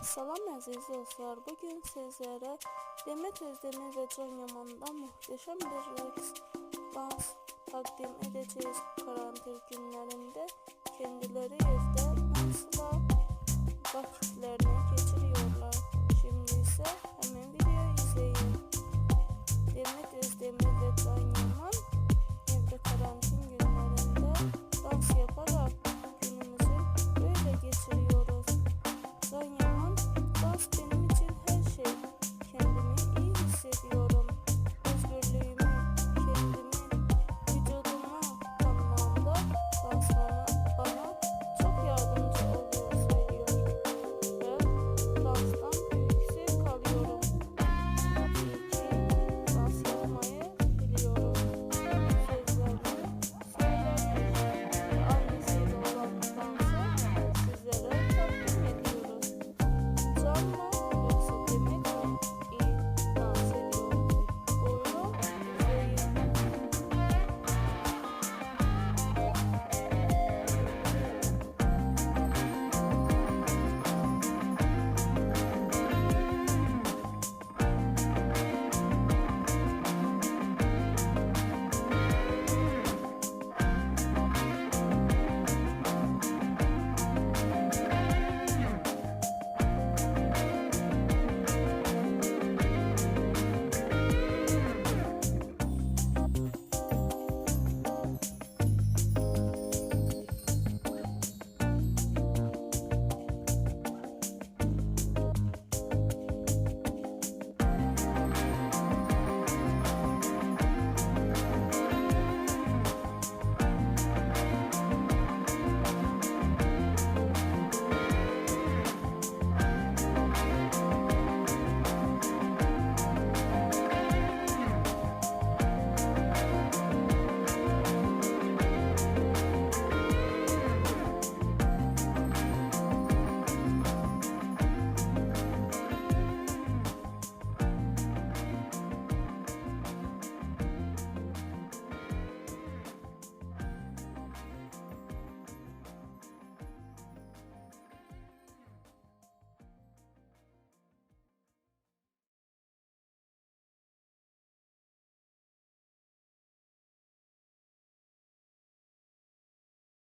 Salam əziz dostlar. Bugün sizlere Demet Özdemir ve Can Yaman'dan muhteşem bir reks dans takdim edeceğiz karantin